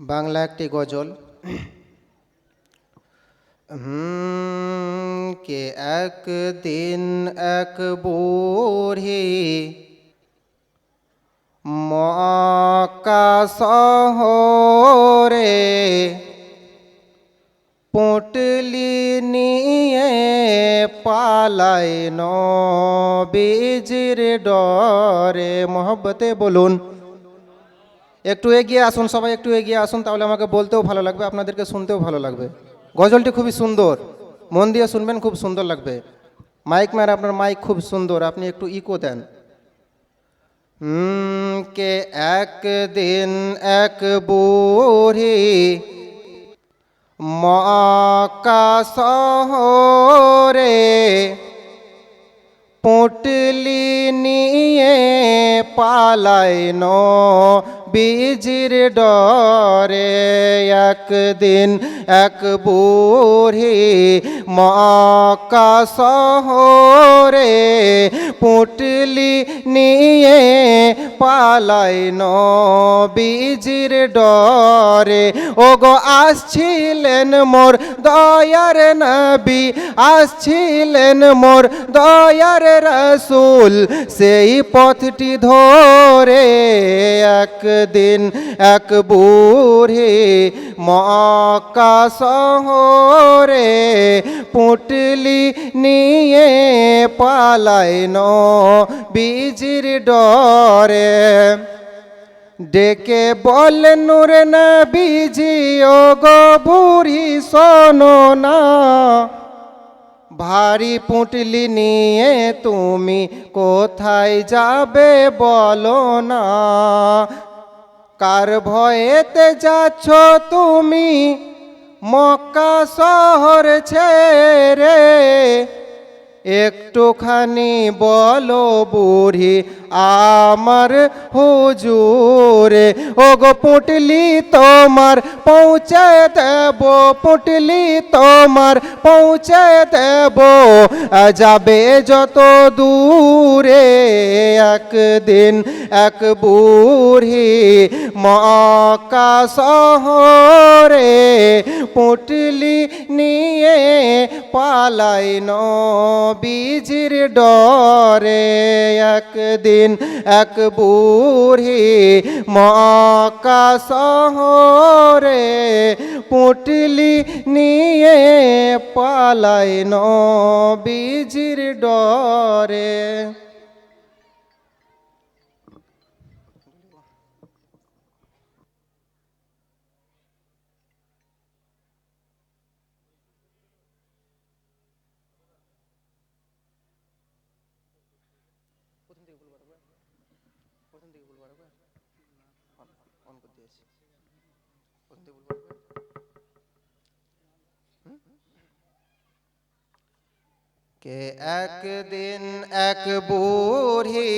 বাংলা একটি গজল। কে একদিন এক বুড়ি মক্কা শহরে পুটলি পালাই নবীজির ডরে মোহব্বতে বলুন। একটু এগিয়ে আসুন, সবাই একটু এগিয়ে আসুন, তাহলে আমাকে বলতেও ভালো লাগবে, আপনাদেরকে শুনতেও ভালো লাগবে। গজলটি খুবই সুন্দর, মন দিয়ে শুনবেন, খুব সুন্দর লাগবে। মাইক ম্যার, আপনার মাইক খুব সুন্দর, আপনি একটু ইকো দেন। কে একদিন এক বুড়ি মক্কা শহরে পুটলি নিয়ে পালাইন বীজির ডরে একদিন এক বুড়ি মক্কা শহরে পুটলি নিয়ে পালাইন বীজির ডরে। ও গো আসছিলেন মোর দয়ার নবী, আসছিলেন মোর দয়ার রসুল। সেই পথটি ধরে একদিন এক বুড়ি মক্কা শহরে পুটলি নিয়ে পালাইন বীজির ডরে। ডেকে বল, নূর নবীজি ও গো বুড়ি, শোনো না। ভারী পুঁটলি নিয়ে তুমি কোথায় যাবে বলো না। কার ভয়েতে যাচ্ছ তুমি? মক্কা শহর ছেড়ে একটুখানি বলো বুড়ি আমার হুজুরে ও গো পুটলি তোমার পৌঁছে দেব, পুটলি তোমার পৌঁছে দেব, যাবে যত দূরে একদিন এক বুড়ি মক্কা শহরে পুটলি নিয়ে পালাইন বীজির ডরে একদিন এক বুড়ি মক্কা শহরে পুটলি নিয়ে পালাইন বীজির ডরে কে একদিন এক বুড়ি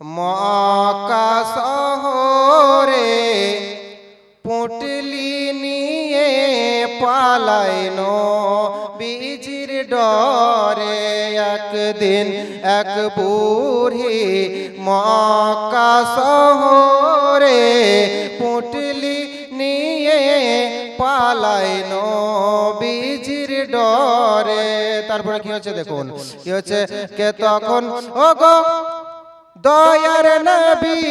মক্কা শহরে পুটলি নিয়ে পালাইন বীজির ডরে। একদিন এক বুড়ি মক্কা শহরে তারপরে কি হচ্ছে দেখুন? কি হচ্ছে কে তখন ও গো দয়ার নবী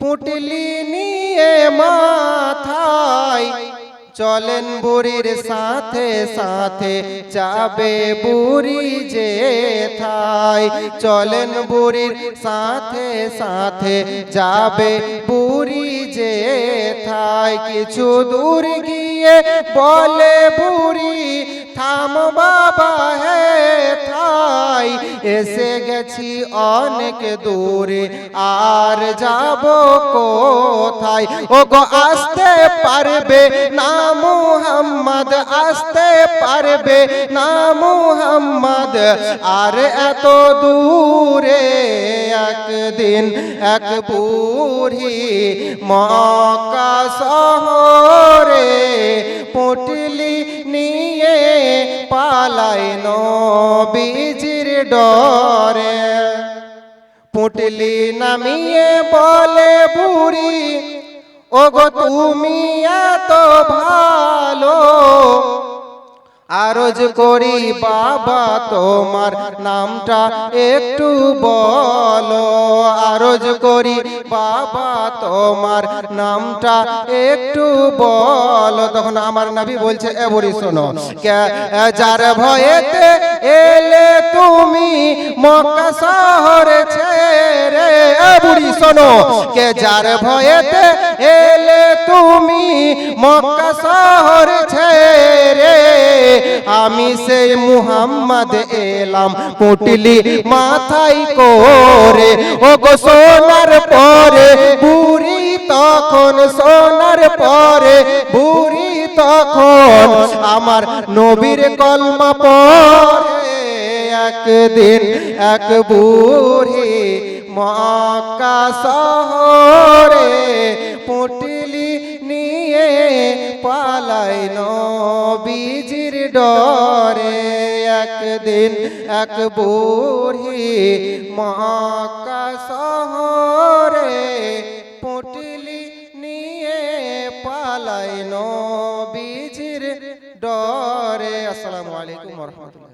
পুটলি নিয়ে মাথায় চলেন বুড়ির সাথে সাথে যাবে বুড়ি যে থাই চলেন বুড়ির সাথে সাথে যাবে বুড়ি যে থাই কিছু দূর গিয়ে বলে, বুড়ি, থাম বাবা, হে থাই এসে গেছি অনেক দূরে, আর যাব কোথায়? ও গো আসতে পারবে না মুহাম্মদ, আসতে পারবে না মুহাম্মদ? আর এত দূরে একদিন এক বুড়ি মক্কা শহরে পুটলি নিয়ে পালাইন বীজির ডরে। পুটলি নামিয়ে বলে বুড়ি, ওগো তুমি এত ভালো আরজ করি বাবা তোমার নামটা একটু বলো। আরজ করি বাবা তোমার নামটা একটু বলো। তখন আমার নবী বলছে, এ বুড়ি শোনো যার ভয়েতে এলে তুমি মক্কা শহরে ছেড়ে, এ বুড়ি শোনো, কে যার ভয়েতে এলে তুমি মক্কা শহর ছেড়ে আমি সেই মুহাম্মদ এলাম, পুটলি মাথায় করে। ও গো সোনার পরে, বুড়ি তখন, সোনার পরে, বুড়ি তখন আমার নবীর কলমা পরে। একদিন এক বুড়ি মক্কা শহরে পুটলি নিয়ে পালাই নবীজির ডরে একদিন এক বুড়ি মহাকাশরে পুটলি নিয়ে পালাই বিজির ডরে। আসসালামু আলাইকুম রহমতুল্লাহ